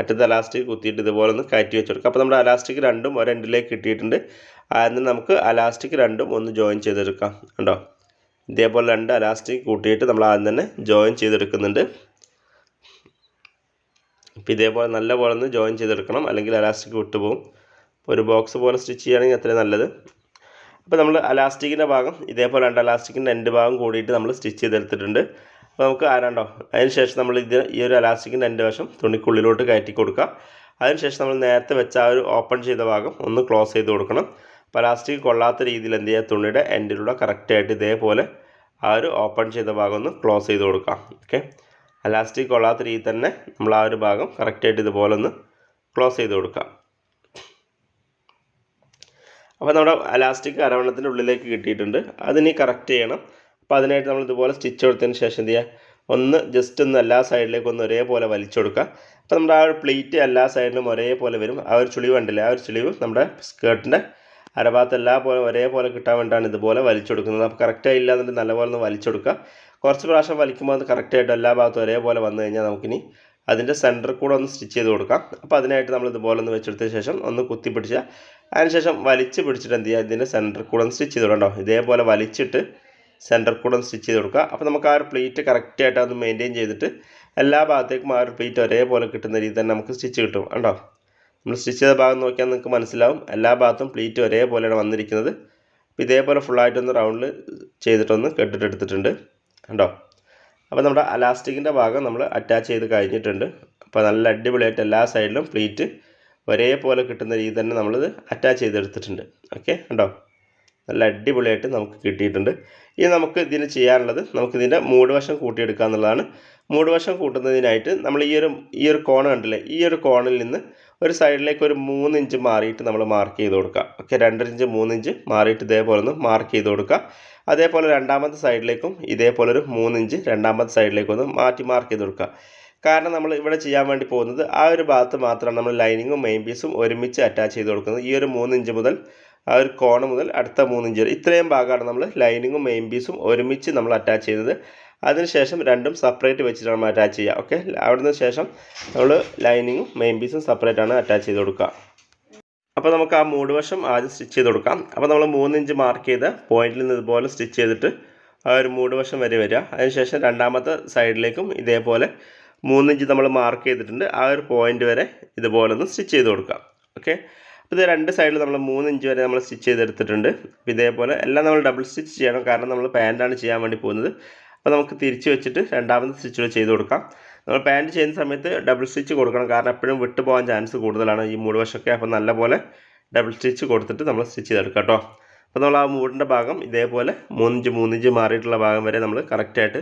അറ്റത്ത് അലാസ്റ്റിക് കുത്തിയിട്ട് ഇതുപോലെ ഒന്ന് കയറ്റി വെച്ച് കൊടുക്കുക അപ്പോൾ നമ്മുടെ അലാസ്റ്റിക് രണ്ടും ഒരു രണ്ടിലേക്ക് കിട്ടിയിട്ടുണ്ട്. ആദ്യം നമുക്ക് അലാസ്റ്റിക് രണ്ടും ഒന്ന് ജോയിൻ ചെയ്തെടുക്കാം. കണ്ടോ? ഇതേപോലെ രണ്ട് അലാസ്റ്റിക് കൂട്ടിയിട്ട് നമ്മൾ ആദ്യം തന്നെ ജോയിൻ ചെയ്തെടുക്കുന്നുണ്ട്. അപ്പോൾ ഇതേപോലെ നല്ല പോലെ ഒന്ന് ജോയിൻ ചെയ്തെടുക്കണം. അല്ലെങ്കിൽ അലാസ്റ്റിക് വിട്ടുപോകും. ഒരു ബോക്സ് പോലെ സ്റ്റിച്ച് ചെയ്യുകയാണെങ്കിൽ അത്രയും നല്ലത്. അപ്പോൾ നമ്മൾ അലാസ്റ്റിക്കിന്റെ ഭാഗം ഇതേപോലെ രണ്ട് അലാസ്റ്റിക്കിന്റെ രണ്ട് ഭാഗം കൂടിയിട്ട് നമ്മൾ സ്റ്റിച്ച് ചെയ്തെടുത്തിട്ടുണ്ട്. അപ്പോൾ നമുക്ക് ആരാണ്ടോ അതിന് ശേഷം നമ്മൾ ഇത് ഈ ഒരു അലാസ്റ്റിക്കിന്റെ രണ്ട് വശം തുണിക്കുള്ളിലോട്ട് കയറ്റി കൊടുക്കുക അതിനുശേഷം നമ്മൾ നേരത്തെ വെച്ച ആ ഒരു ഓപ്പൺ ചെയ്ത ഭാഗം ഒന്ന് ക്ലോസ് ചെയ്ത് കൊടുക്കണം. അപ്പോൾ അലാസ്റ്റിക് കൊള്ളാത്ത രീതിയിൽ എന്ത് ചെയ്യുക? തുണിയുടെ എൻഡിലൂടെ കറക്റ്റായിട്ട് ഇതേപോലെ ആ ഒരു ഓപ്പൺ ചെയ്ത ഭാഗം ഒന്ന് ക്ലോസ് ചെയ്ത് കൊടുക്കാം. ഓക്കെ അലാസ്റ്റിക് കൊള്ളാത്ത രീതിയിൽ തന്നെ നമ്മൾ ആ ഒരു ഭാഗം കറക്റ്റായിട്ട് ഇതുപോലെ ഒന്ന് ക്ലോസ് ചെയ്ത് കൊടുക്കാം. അപ്പോൾ നമ്മുടെ അലാസ്റ്റിക് അരവണത്തിന്റെ ഉള്ളിലേക്ക് കിട്ടിയിട്ടുണ്ട്. അതിനി കറക്റ്റ് ചെയ്യണം. അപ്പോൾ അതിനായിട്ട് നമ്മൾ ഇതുപോലെ സ്റ്റിച്ച് കൊടുത്തതിന് ശേഷം എന്ത് ഒന്ന് ജസ്റ്റ് ഒന്ന് എല്ലാ സൈഡിലേക്കും ഒന്ന് ഒരേപോലെ വലിച്ചു കൊടുക്കുക. അപ്പോൾ നമ്മുടെ ആ ഒരു പ്ലേറ്റ് എല്ലാ സൈഡിലും ഒരേപോലെ വരും. ആ ഒരു ചുളിവ് ഉണ്ടല്ലേ ആ ഒരു ചുളിവ് നമ്മുടെ സ്കേർട്ടിന്റെ അരഭാഗത്ത് എല്ലാ പോലെ ഒരേപോലെ കിട്ടാൻ വേണ്ടിയിട്ടാണ് ഇതുപോലെ വലിച്ചെടുക്കുന്നത് അപ്പോൾ കറക്റ്റായി ഇല്ലാന്നുണ്ടെങ്കിൽ നല്ലപോലെ ഒന്ന് വലിച്ചെടുക്കുക കുറച്ച് പ്രാവശ്യം വലിക്കുമ്പോൾ അത് കറക്റ്റായിട്ട് എല്ലാ ഭാഗത്തും ഒരേപോലെ വന്നു കഴിഞ്ഞാൽ നമുക്കിനി അതിന്റെ സെന്റർ കൂടെ ഒന്ന് സ്റ്റിച്ച് ചെയ്ത് കൊടുക്കാം. അപ്പോൾ അതിനായിട്ട് നമ്മൾ ഇതുപോലെ ഒന്ന് വെച്ചെടുത്ത ശേഷം ഒന്ന് കുത്തി പിടിക്കുക അതിനുശേഷം വലിച്ച് പിടിച്ചിട്ട് എന്ത് ചെയ്യുക? ഇതിന്റെ സെന്റർ കൂടെ ഒന്ന് സ്റ്റിച്ച് ചെയ്ത് കൊടുക്കണ്ടോ ഇതേപോലെ വലിച്ചിട്ട് സെന്റർ കൂടെ ഒന്ന് സ്റ്റിച്ച് ചെയ്ത് കൊടുക്കുക. അപ്പോൾ നമുക്ക് ആ ഒരു പ്ലേറ്റ് കറക്റ്റായിട്ട് അത് മെയിന്റെയിൻ ചെയ്തിട്ട് എല്ലാ ഭാഗത്തേക്കും ആ ഒരു പ്ലേറ്റ് ഒരേപോലെ കിട്ടുന്ന രീതിയിൽ തന്നെ നമുക്ക് സ്റ്റിച്ച് കിട്ടും കണ്ടോ നമ്മൾ സ്റ്റിച്ച് ചെയ്ത ഭാഗം നോക്കിയാൽ നിങ്ങൾക്ക് മനസ്സിലാവും. എല്ലാ ഭാഗത്തും പ്ലീറ്റ് ഒരേപോലെയാണ് വന്നിരിക്കുന്നത്. അപ്പോൾ ഇതേപോലെ ഫുള്ളായിട്ടൊന്ന് റൗണ്ടിൽ ചെയ്തിട്ടൊന്ന് കെട്ടിട്ടെടുത്തിട്ടുണ്ട് കണ്ടോ? അപ്പോൾ നമ്മുടെ അലാസ്റ്റിക്കിന്റെ ഭാഗം നമ്മൾ അറ്റാച്ച് ചെയ്ത് കഴിഞ്ഞിട്ടുണ്ട്. അപ്പോൾ നല്ല അടിപൊളിയായിട്ട് എല്ലാ സൈഡിലും പ്ലീറ്റ് ഒരേപോലെ കിട്ടുന്ന രീതി തന്നെ നമ്മളിത് അറ്റാച്ച് ചെയ്തെടുത്തിട്ടുണ്ട്. ഓക്കെ? കണ്ടോ? നല്ല അടിപൊളിയായിട്ട് നമുക്ക് കിട്ടിയിട്ടുണ്ട്. ഇനി നമുക്ക് ഇതിന് ചെയ്യാനുള്ളത് നമുക്കിതിന്റെ മൂട് വശം കൂട്ടിയെടുക്കുക എന്നുള്ളതാണ് മൂട് വശം കൂട്ടുന്നതിനായിട്ട് നമ്മൾ ഈ ഒരു ഈ ഒരു കോൺ കണ്ടില്ലേ ഈ ഒരു കോണിൽ നിന്ന് ഒരു സൈഡിലേക്ക് ഒരു മൂന്ന് ഇഞ്ച് മാറിയിട്ട് നമ്മൾ മാർക്ക് ചെയ്ത് കൊടുക്കുക. ഓക്കെ രണ്ടര ഇഞ്ച് മൂന്ന് ഇഞ്ച് മാറിയിട്ട് ഇതേപോലെ ഒന്ന് മാർക്ക് ചെയ്ത് കൊടുക്കുക. അതേപോലെ രണ്ടാമത്തെ സൈഡിലേക്കും ഇതേപോലെ ഒരു മൂന്ന് ഇഞ്ച് രണ്ടാമത്തെ സൈഡിലേക്കും ഒന്ന് മാറ്റി മാർക്ക് ചെയ്ത് കൊടുക്കുക. കാരണം നമ്മൾ ഇവിടെ ചെയ്യാൻ വേണ്ടി പോകുന്നത് ആ ഒരു ഭാഗത്ത് മാത്രമാണ് നമ്മൾ ലൈനിങ്ങും മെയിൻ പീസും ഒരുമിച്ച് അറ്റാച്ച് ചെയ്ത് കൊടുക്കുന്നത്. ഈ ഒരു മൂന്ന് ഇഞ്ച് മുതൽ ആ ഒരു കോണ് മുതൽ അടുത്ത മൂന്ന് ഇഞ്ച് ഇത്രയും ഭാഗമാണ് നമ്മൾ ലൈനിങ്ങും മെയിൻ പീസും ഒരുമിച്ച് നമ്മൾ അറ്റാച്ച് ചെയ്തത് അതിനുശേഷം രണ്ടും സെപ്പറേറ്റ് വെച്ചിട്ടാണ് നമ്മൾ അറ്റാച്ച് ചെയ്യുക. ഓക്കെ അവിടുന്ന് ശേഷം നമ്മൾ ലൈനിങ്ങും മെയിൻ പീസും സെപ്പറേറ്റ് ആണ് അറ്റാച്ച് ചെയ്ത് കൊടുക്കുക. അപ്പോൾ നമുക്ക് ആ മൂട് വശം ആദ്യം സ്റ്റിച്ച് ചെയ്ത് കൊടുക്കാം. അപ്പോൾ നമ്മൾ മൂന്ന് ഇഞ്ച് മാർക്ക് ചെയ്ത് പോയിന്റിൽ നിന്ന് ഇതുപോലെ സ്റ്റിച്ച് ചെയ്തിട്ട് ആ ഒരു മൂട് വശം വരെ വരിക. അതിനുശേഷം രണ്ടാമത്തെ സൈഡിലേക്കും ഇതേപോലെ മൂന്ന് ഇഞ്ച് നമ്മൾ മാർക്ക് ചെയ്തിട്ടുണ്ട്. ആ ഒരു പോയിന്റ് വരെ ഇതുപോലെ ഒന്ന് സ്റ്റിച്ച് ചെയ്ത് കൊടുക്കാം ഓക്കെ അപ്പോൾ ഇത് രണ്ട് സൈഡിൽ നമ്മൾ മൂന്ന് ഇഞ്ച് വരെ നമ്മൾ സ്റ്റിച്ച് ചെയ്തെടുത്തിട്ടുണ്ട്. ഇതേപോലെ എല്ലാം നമ്മൾ ഡബിൾ സ്റ്റിച്ച് ചെയ്യണം. കാരണം നമ്മൾ പാന്റാണ് ചെയ്യാൻ വേണ്ടി പോകുന്നത്. അപ്പോൾ നമുക്ക് തിരിച്ച് വെച്ചിട്ട് രണ്ടാമത്തെ സ്റ്റിച്ച് ചെയ്ത് കൊടുക്കാം. നമ്മൾ പാന്റ് ചെയ്യുന്ന സമയത്ത് ഡബിൾ സ്റ്റിച്ച് കൊടുക്കണം. കാരണം എപ്പോഴും വിട്ടു പോകാൻ ചാൻസ് കൂടുതലാണ് ഈ മൂട് വശമൊക്കെ അപ്പോൾ നല്ലപോലെ ഡബിൾ സ്റ്റിച്ച് കൊടുത്തിട്ട് നമ്മൾ സ്റ്റിച്ച് ചെയ്തെടുക്കാം കേട്ടോ അപ്പോൾ നമ്മൾ ആ മൂടിന്റെ ഭാഗം ഇതേപോലെ മൂന്നിഞ്ച് മൂന്നിഞ്ച് മാറിയിട്ടുള്ള ഭാഗം വരെ നമ്മൾ കറക്റ്റായിട്ട്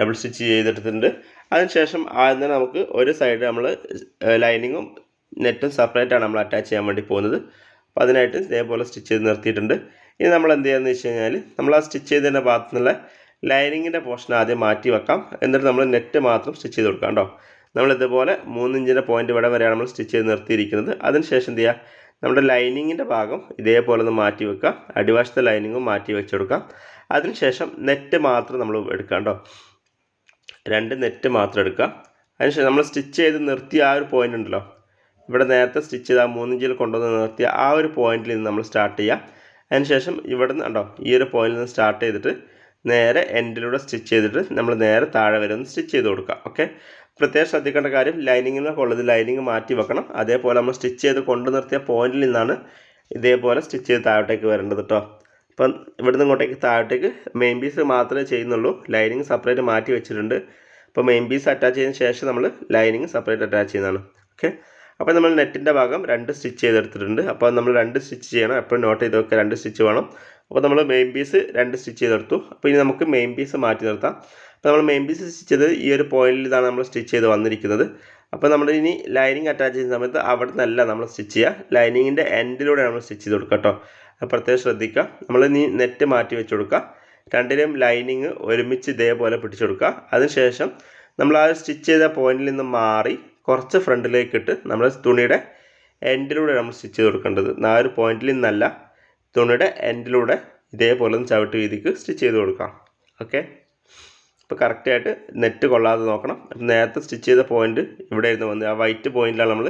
ഡബിൾ സ്റ്റിച്ച് ചെയ്തെടുത്തിട്ടുണ്ട്. അതിനുശേഷം ആദ്യം തന്നെ നമുക്ക് ഒരു സൈഡ് നമ്മൾ ലൈനിങ്ങും നെറ്റും സെപ്പറേറ്റാണ് നമ്മൾ അറ്റാച്ച് ചെയ്യാൻ വേണ്ടി പോകുന്നത്. അപ്പോൾ അതിനായിട്ട് ഇതേപോലെ സ്റ്റിച്ച് ചെയ്ത് നിർത്തിയിട്ടുണ്ട്. ഇനി നമ്മൾ എന്ത് ചെയ്യാന്ന് വെച്ച് കഴിഞ്ഞാൽ നമ്മൾ ആ സ്റ്റിച്ച് ചെയ്തതിന്റെ ഭാഗത്തു നിന്നുള്ള ലൈനിങ്ങിന്റെ പോർഷൻ ആദ്യം മാറ്റി വെക്കാം. എന്നിട്ട് നമ്മൾ നെറ്റ് മാത്രം സ്റ്റിച്ച് ചെയ്ത് കൊടുക്കാം കേട്ടോ. നമ്മൾ ഇതുപോലെ മൂന്നിഞ്ചിന്റെ പോയിന്റ് ഇവിടെ വരെയാണ് നമ്മൾ സ്റ്റിച്ച് ചെയ്ത് നിർത്തിയിരിക്കുന്നത്. അതിനുശേഷം എന്ത് ചെയ്യുക നമ്മുടെ ലൈനിങ്ങിന്റെ ഭാഗം ഇതേപോലെ ഒന്ന് മാറ്റി വെക്കാം അടിവശത്തെ ലൈനിങ്ങും മാറ്റി വെച്ചെടുക്കാം അതിനുശേഷം നെറ്റ് മാത്രം നമ്മൾ എടുക്കാം കേട്ടോ. രണ്ട് നെറ്റ് മാത്രം എടുക്കുക. അതിനുശേഷം നമ്മൾ സ്റ്റിച്ച് ചെയ്ത് നിർത്തിയ ആ ഒരു പോയിന്റ് ഉണ്ടല്ലോ. ഇവിടെ നേരത്തെ സ്റ്റിച്ച് ചെയ്ത് ആ മൂന്നിഞ്ചിൽ കൊണ്ടുവന്ന് നിർത്തിയ ആ ഒരു പോയിന്റിൽ നിന്ന് നമ്മൾ സ്റ്റാർട്ട് ചെയ്യാം. അതിനുശേഷം ഇവിടെ നിന്ന് ഉണ്ടോ ഈ ഒരു പോയിന്റിൽ നിന്ന് സ്റ്റാർട്ട് ചെയ്തിട്ട് നേരെ എൻഡിലൂടെ സ്റ്റിച്ച് ചെയ്തിട്ട് നമ്മൾ നേരെ താഴെ വരെ ഒന്ന് സ്റ്റിച്ച് ചെയ്ത് കൊടുക്കുക ഓക്കെ പ്രത്യേകം ശ്രദ്ധിക്കേണ്ട കാര്യം ലൈനിങ്ങിനൊക്കെ ഉള്ളത് ലൈനിങ് മാറ്റി വെക്കണം. അതേപോലെ നമ്മൾ സ്റ്റിച്ച് ചെയ്ത് കൊണ്ടു നിർത്തിയ പോയിന്റിൽ നിന്നാണ് ഇതേപോലെ സ്റ്റിച്ച് ചെയ്ത് താഴോട്ടേക്ക് വരേണ്ടത് കേട്ടോ അപ്പം ഇവിടുന്ന് ഇങ്ങോട്ടേക്ക് താഴോട്ടേക്ക് മെയിൻ പീസ് മാത്രമേ ചെയ്യുന്നുള്ളൂ. ലൈനിങ് സെപ്പറേറ്റ് മാറ്റി വെച്ചിട്ടുണ്ട്. അപ്പോൾ മെയിൻ പീസ് അറ്റാച്ച് ചെയ്തതിന് ശേഷം നമ്മൾ ലൈനിങ് സെപ്പറേറ്റ് അറ്റാച്ച് ചെയ്യുന്നതാണ് ഓക്കെ അപ്പോൾ നമ്മൾ നെറ്റിന്റെ ഭാഗം രണ്ട് സ്റ്റിച്ച് ചെയ്തെടുത്തിട്ടുണ്ട്. അപ്പോൾ നമ്മൾ രണ്ട് സ്റ്റിച്ച് ചെയ്യണം. എപ്പോഴും നോട്ട് ചെയ്ത് വെക്കുക രണ്ട് സ്റ്റിച്ച് വേണം. അപ്പോൾ നമ്മൾ മെയിൻ പീസ് രണ്ട് സ്റ്റിച്ച് ചെയ്തെടുത്തു. അപ്പോൾ ഇനി നമുക്ക് മെയിൻ പീസ് മാറ്റി നിർത്താം. അപ്പോൾ നമ്മൾ മെയിൻ പീസ് സ്റ്റിച്ച് ചെയ്ത് ഈ ഒരു പോയിന്റിൽ ഇതാണ് നമ്മൾ സ്റ്റിച്ച് ചെയ്ത് വന്നിരിക്കുന്നത്. അപ്പോൾ നമ്മൾ ഇനി ലൈനിങ് അറ്റാച്ച് ചെയ്യുന്ന സമയത്ത് അവിടെ നിന്നല്ല നമ്മൾ സ്റ്റിച്ച് ചെയ്യുക. ലൈനിങ്ങിന്റെ എൻഡിലൂടെ നമ്മൾ സ്റ്റിച്ച് ചെയ്ത് കൊടുക്കുക കേട്ടോ. പ്രത്യേകം ശ്രദ്ധിക്കുക. നമ്മൾ ഇനി നെറ്റ് മാറ്റി വെച്ച് കൊടുക്കുക. രണ്ടിലും ലൈനിങ് ഒരുമിച്ച് ഇതേപോലെ പിടിച്ചു കൊടുക്കുക. അതിനുശേഷം നമ്മൾ ആ സ്റ്റിച്ച് ചെയ്ത പോയിന്റിൽ നിന്ന് മാറി കുറച്ച് ഫ്രണ്ടിലേക്കിട്ട് നമ്മൾ തുണിയുടെ എൻഡിലൂടെ നമ്മൾ സ്റ്റിച്ച് ചെയ്ത് കൊടുക്കേണ്ടത്. ആ ഒരു പോയിന്റിൽ നിന്നല്ല. തുണിയുടെ എൻഡിലൂടെ ഇതേപോലെ ഒന്ന് ചവിട്ട് വീതിക്ക് സ്റ്റിച്ച് ചെയ്ത് കൊടുക്കാം. ഓക്കെ അപ്പോൾ കറക്റ്റായിട്ട് നെറ്റ് കൊള്ളാതെ നോക്കണം. നേരത്തെ സ്റ്റിച്ച് ചെയ്ത പോയിന്റ് ഇവിടെ ഇരുന്ന് വന്ന് ആ വൈറ്റ് പോയിന്റിലാണ് നമ്മൾ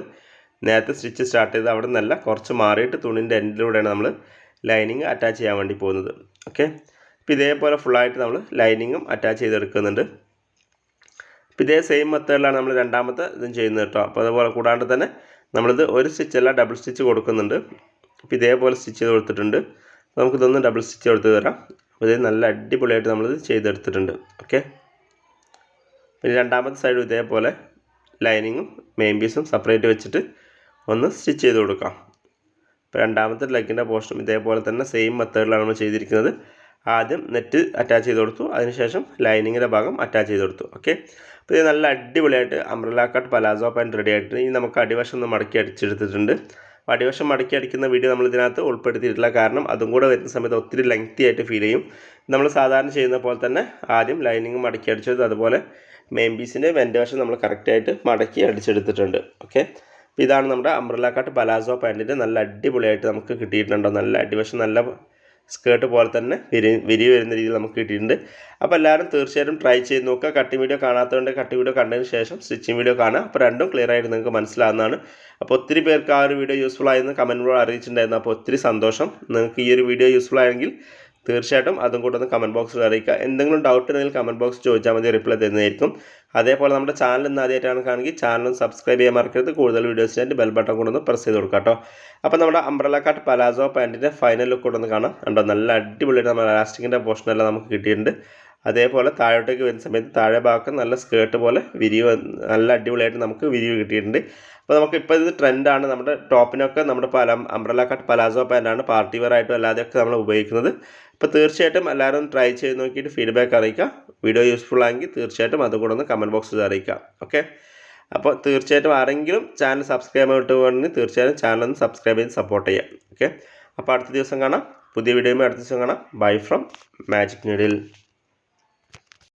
നേരത്തെ സ്റ്റിച്ച് സ്റ്റാർട്ട് ചെയ്ത് അവിടെ നിന്നല്ല കുറച്ച് മാറിയിട്ട് തുണിന്റെ എൻഡിലൂടെയാണ് നമ്മൾ ലൈനിങ് അറ്റാച്ച് ചെയ്യാൻ വേണ്ടി പോകുന്നത്. ഓക്കെ അപ്പോൾ ഇതേപോലെ ഫുള്ളായിട്ട് നമ്മൾ ലൈനിങ്ങും അറ്റാച്ച് ചെയ്തെടുക്കുന്നുണ്ട്. അപ്പോൾ ഇതേ സെയിം മെത്തേഡിലാണ് നമ്മൾ രണ്ടാമത്തെ ഇതും ചെയ്യുന്നത് കേട്ടോ. അപ്പോൾ അതുപോലെ കൂടാണ്ട് തന്നെ നമ്മളിത് ഒരു സ്റ്റിച്ചല്ല ഡബിൾ സ്റ്റിച്ച് കൊടുക്കുന്നുണ്ട്. അപ്പോൾ ഇതേപോലെ സ്റ്റിച്ച് ചെയ്ത് കൊടുത്തിട്ടുണ്ട്. നമുക്കിതൊന്ന് ഡബിൾ സ്റ്റിച്ച് കൊടുത്ത് തരാം. അപ്പോൾ ഇത് നല്ല അടിപൊളിയായിട്ട് നമ്മളിത് ചെയ്തെടുത്തിട്ടുണ്ട്. ഓക്കെ പിന്നെ രണ്ടാമത്തെ സൈഡും ഇതേപോലെ ലൈനിങ്ങും മെയിൻ പീസും സെപ്പറേറ്റ് വെച്ചിട്ട് ഒന്ന് സ്റ്റിച്ച് ചെയ്ത് കൊടുക്കാം. ഇപ്പോൾ രണ്ടാമത്തെ ലെഗിന്റെ പോർഷനും ഇതേപോലെ തന്നെ സെയിം മെത്തേഡിലാണ് നമ്മൾ ചെയ്തിരിക്കുന്നത്. ആദ്യം നെറ്റ് അറ്റാച്ച് ചെയ്ത് കൊടുത്തു. അതിനുശേഷം ലൈനിങ്ങിന്റെ ഭാഗം അറ്റാച്ച് ചെയ്ത് കൊടുത്തു. ഓക്കെ അപ്പോൾ ഇത് നല്ല അടിപൊളിയായിട്ട് അംബ്രല പലാസോ പാന്റ് റെഡി ആയിട്ട് ഇനി നമുക്ക് അടിവശം ഒന്ന് മടക്കി അടിച്ചെടുത്തിട്ടുണ്ട്. അടിവശം മടക്കി അടിക്കുന്ന വീഡിയോ നമ്മൾ ഇതിനകത്ത് ഉൾപ്പെടുത്തിയിട്ടില്ല കാരണം അതും കൂടെ വരുന്ന സമയത്ത് ഒത്തിരി ലെങ്തി ആയിട്ട് ഫീൽ ചെയ്യും. നമ്മൾ സാധാരണ ചെയ്യുന്ന പോലെ തന്നെ ആദ്യം ലൈനിങ് മടക്കി അടിച്ചത് അതുപോലെ മെയിൻ പീസിന്റെ വെന്റെ വശം നമ്മൾ കറക്റ്റായിട്ട് മടക്കി അടിച്ചെടുത്തിട്ടുണ്ട്. ഓക്കെ ഇതാണ് നമ്മുടെ അംബ്രല കട്ട് പലാസോ പാന്റിന്റെ നല്ല അടിപൊളിയായിട്ട് നമുക്ക് കിട്ടിയിട്ടുണ്ടോ? നല്ല അടിവശം നല്ല സ്കേർട്ട് പോലെ തന്നെ വിരി വിരി വരുന്ന രീതിയിൽ നമുക്ക് കിട്ടിയിട്ടുണ്ട്. അപ്പോൾ എല്ലാവരും തീർച്ചയായിട്ടും ട്രൈ ചെയ്ത് നോക്കുക. കട്ടി വീഡിയോ കാണാത്തതുകൊണ്ട് കട്ടി വീഡിയോ കണ്ടതിന് ശേഷം സ്റ്റിച്ചിങ് വീഡിയോ കാണുക. അപ്പോൾ രണ്ടും ക്ലിയർ ആയിട്ട് നിങ്ങൾക്ക് മനസ്സിലാവുന്നതാണ്. അപ്പോൾ ഒത്തിരി പേർക്ക് ആ ഒരു വീഡിയോ യൂസ്ഫുൾ ആയെന്ന് കമന്റിലൂടെ അറിയിച്ചിട്ടുണ്ടായിരുന്നു. അപ്പോൾ ഒത്തിരി സന്തോഷം. നിങ്ങൾക്ക് ഈ ഒരു വീഡിയോ യൂസ്ഫുൾ ആയെങ്കിൽ തീർച്ചയായിട്ടും അതും കൂടെ ഒന്ന് കമന്റ് ബോക്സിൽ അറിയിക്കുക. എന്തെങ്കിലും ഡൗട്ട് ഉണ്ടെങ്കിൽ കമന്റ് ബോക്സ് ചോദിച്ചാൽ മതി. റിപ്ലൈ തരുന്നതായിരിക്കും. അതേപോലെ നമ്മുടെ ചാനൽ ഇന്ന് ആദ്യമായിട്ടാണ് കാണുമെങ്കിൽ ചാനൽ സബ്സ്ക്രൈബ് ചെയ്യാൻ മറക്കരുത്. കൂടുതൽ വീഡിയോസിനായിട്ട് ബെൽ ബട്ടൺ കൊണ്ടൊന്ന് പ്രസ് ചെയ്ത് കൊടുക്കാം കേട്ടോ അപ്പോൾ നമ്മുടെ അംബ്രല കാട്ട് പലാസോ പാന്റിന്റെ ഫൈനൽ ലുക്ക് കൊണ്ടൊന്ന് കാണാം. കണ്ടോ നല്ല അടിപൊളിയായിട്ട് നമ്മുടെ ലാസ്റ്റിങ്ങിന്റെ പോർഷനെല്ലാം നമുക്ക് കിട്ടിയിട്ടുണ്ട്. അതേപോലെ താഴോട്ടേക്ക് വരുന്ന സമയത്ത് താഴെ ഭാഗം നല്ല സ്കേർട്ട് പോലെ വിരിവ് നല്ല അടിപൊളിയായിട്ട് നമുക്ക് വിരിവ് കിട്ടിയിട്ടുണ്ട്. അപ്പോൾ നമുക്ക് ഇപ്പോൾ ഇത് ട്രെൻഡാണ് നമ്മുടെ ടോപ്പിനൊക്കെ നമ്മുടെ പല അംബ്രല കട്ട് പലാസോ പാന്റാണ് പാർട്ടി വെയർ ആയിട്ടും അല്ലാതെയൊക്കെ നമ്മൾ ഉപയോഗിക്കുന്നത്. അപ്പോൾ തീർച്ചയായിട്ടും എല്ലാവരും ട്രൈ ചെയ്ത് നോക്കിയിട്ട് ഫീഡ്ബാക്ക് അറിയിക്കുക. വീഡിയോ യൂസ്ഫുൾ ആണെങ്കിൽ തീർച്ചയായിട്ടും അതുകൂടെ ഒന്ന് കമന്റ് ബോക്സിൽ അറിയിക്കാം. ഓക്കെ അപ്പോൾ തീർച്ചയായിട്ടും ആരെങ്കിലും ചാനൽ സബ്സ്ക്രൈബ് ആയിട്ട് വേണമെങ്കിൽ തീർച്ചയായും ചാനൽ ഒന്ന് സബ്സ്ക്രൈബ് ചെയ്ത് സപ്പോർട്ട് ചെയ്യാം. ഓക്കെ അപ്പോൾ അടുത്ത ദിവസം കാണാം. പുതിയ വീഡിയോയുമായി അടുത്ത ദിവസം കാണാം. Bye from magic needle